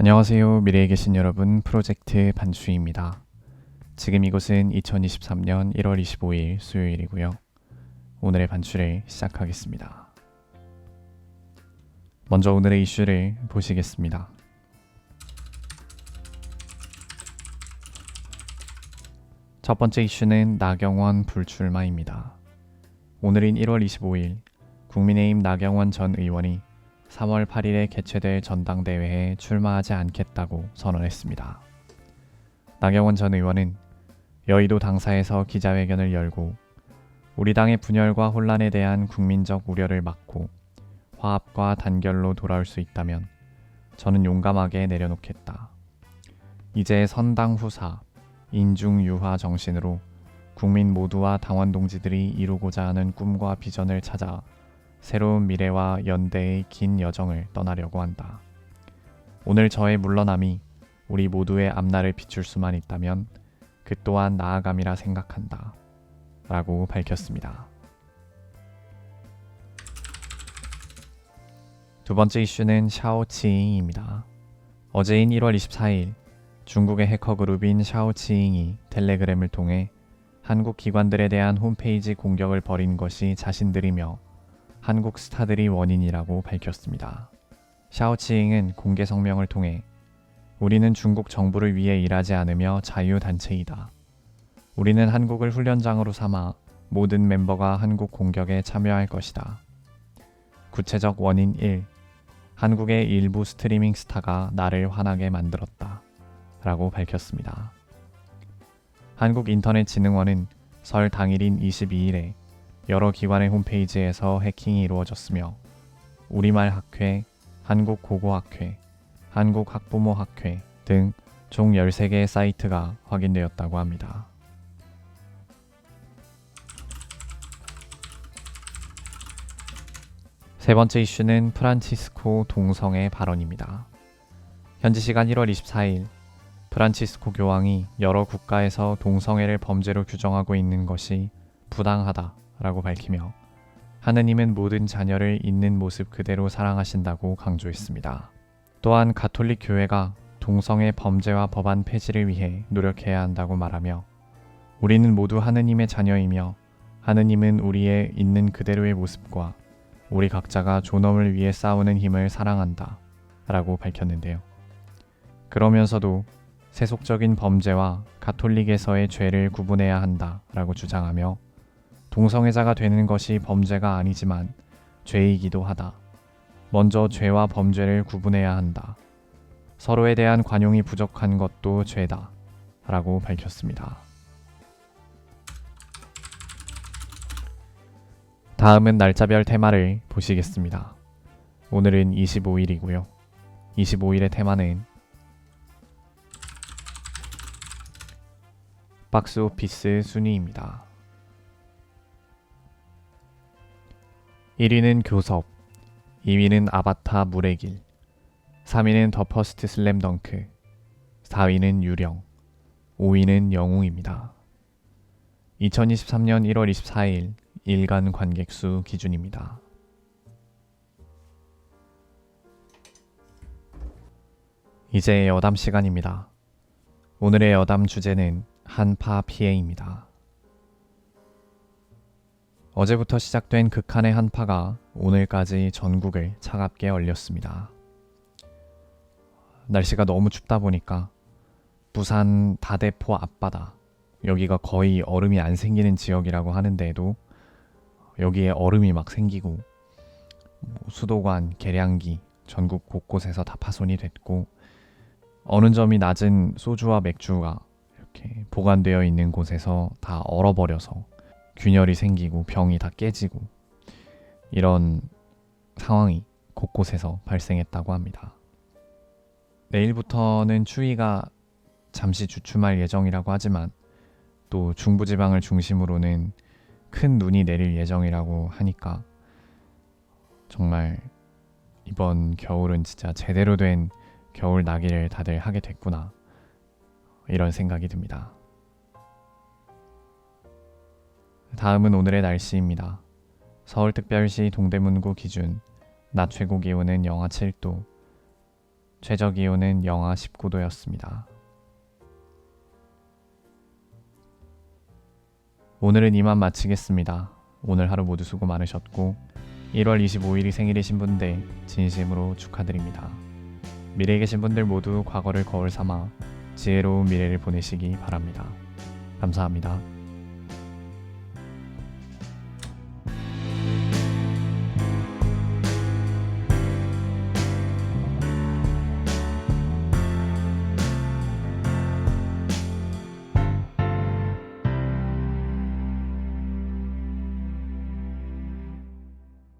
안녕하세요. 미래에 계신 여러분, 프로젝트 반수입니다. 지금 이곳은 2023년 1월 25일 수요일이고요. 오늘의 반출을 시작하겠습니다. 먼저 오늘의 이슈를 보시겠습니다. 첫 번째 이슈는 나경원 불출마입니다. 오늘인 1월 25일 국민의힘 나경원 전 의원이 3월 8일에 개최될 전당대회에 출마하지 않겠다고 선언했습니다. 나경원 전 의원은 여의도 당사에서 기자회견을 열고 우리 당의 분열과 혼란에 대한 국민적 우려를 막고 화합과 단결로 돌아올 수 있다면 저는 용감하게 내려놓겠다. 이제 선당 후사, 인중 유화 정신으로 국민 모두와 당원 동지들이 이루고자 하는 꿈과 비전을 찾아 새로운 미래와 연대의 긴 여정을 떠나려고 한다. 오늘 저의 물러남이 우리 모두의 앞날을 비출 수만 있다면 그 또한 나아감이라 생각한다. 라고 밝혔습니다. 두 번째 이슈는 샤오치잉입니다. 어제인 1월 24일 중국의 해커 그룹인 샤오치잉이 텔레그램을 통해 한국 기관들에 대한 홈페이지 공격을 벌인 것이 자신들이며 한국 스타들이 원인이라고 밝혔습니다. 샤오치잉은 공개 성명을 통해 우리는 중국 정부를 위해 일하지 않으며 자유단체이다. 우리는 한국을 훈련장으로 삼아 모든 멤버가 한국 공격에 참여할 것이다. 구체적 원인 1. 한국의 일부 스트리밍 스타가 나를 화나게 만들었다. 라고 밝혔습니다. 한국인터넷진흥원은 설 당일인 22일에 여러 기관의 홈페이지에서 해킹이 이루어졌으며 우리말 학회, 한국고고학회, 한국학부모학회 등 총 13개의 사이트가 확인되었다고 합니다. 세 번째 이슈는 프란치스코 동성애 발언입니다. 현지 시간 1월 24일 프란치스코 교황이 여러 국가에서 동성애를 범죄로 규정하고 있는 것이 부당하다 라고 밝히며 하느님은 모든 자녀를 있는 모습 그대로 사랑하신다고 강조했습니다. 또한 가톨릭 교회가 동성애 범죄와 법안 폐지를 위해 노력해야 한다고 말하며 우리는 모두 하느님의 자녀이며 하느님은 우리의 있는 그대로의 모습과 우리 각자가 존엄을 위해 싸우는 힘을 사랑한다 라고 밝혔는데요. 그러면서도 세속적인 범죄와 가톨릭에서의 죄를 구분해야 한다 라고 주장하며 동성애자가 되는 것이 범죄가 아니지만 죄이기도 하다. 먼저 죄와 범죄를 구분해야 한다. 서로에 대한 관용이 부족한 것도 죄다. 라고 밝혔습니다. 다음은 날짜별 테마를 보시겠습니다. 오늘은 25일이고요. 25일의 테마는 박스 오피스 순위입니다. 1위는 교섭, 2위는 아바타 물의 길, 3위는 더 퍼스트 슬램 덩크, 4위는 유령, 5위는 영웅입니다. 2023년 1월 24일 일간 관객 수 기준입니다. 이제 여담 시간입니다. 오늘의 여담 주제는 한파 피해입니다. 어제부터 시작된 극한의 한파가 오늘까지 전국을 차갑게 얼렸습니다. 날씨가 너무 춥다 보니까 부산 다대포 앞바다 여기가 거의 얼음이 안 생기는 지역이라고 하는데도 여기에 얼음이 막 생기고 뭐 수도관, 계량기 전국 곳곳에서 다 파손이 됐고 어느 점이 낮은 소주와 맥주가 이렇게 보관되어 있는 곳에서 다 얼어버려서 균열이 생기고 병이 다 깨지고 이런 상황이 곳곳에서 발생했다고 합니다. 내일부터는 추위가 잠시 주춤할 예정이라고 하지만 또 중부지방을 중심으로는 큰 눈이 내릴 예정이라고 하니까 정말 이번 겨울은 진짜 제대로 된 겨울 나기를 다들 하게 됐구나 이런 생각이 듭니다. 다음은 오늘의 날씨입니다. 서울특별시 동대문구 기준 낮 최고 기온은 영하 7도, 최저 기온은 영하 19도였습니다. 오늘은 이만 마치겠습니다. 오늘 하루 모두 수고 많으셨고 1월 25일이 생일이신 분들 진심으로 축하드립니다. 미래에 계신 분들 모두 과거를 거울 삼아 지혜로운 미래를 보내시기 바랍니다. 감사합니다.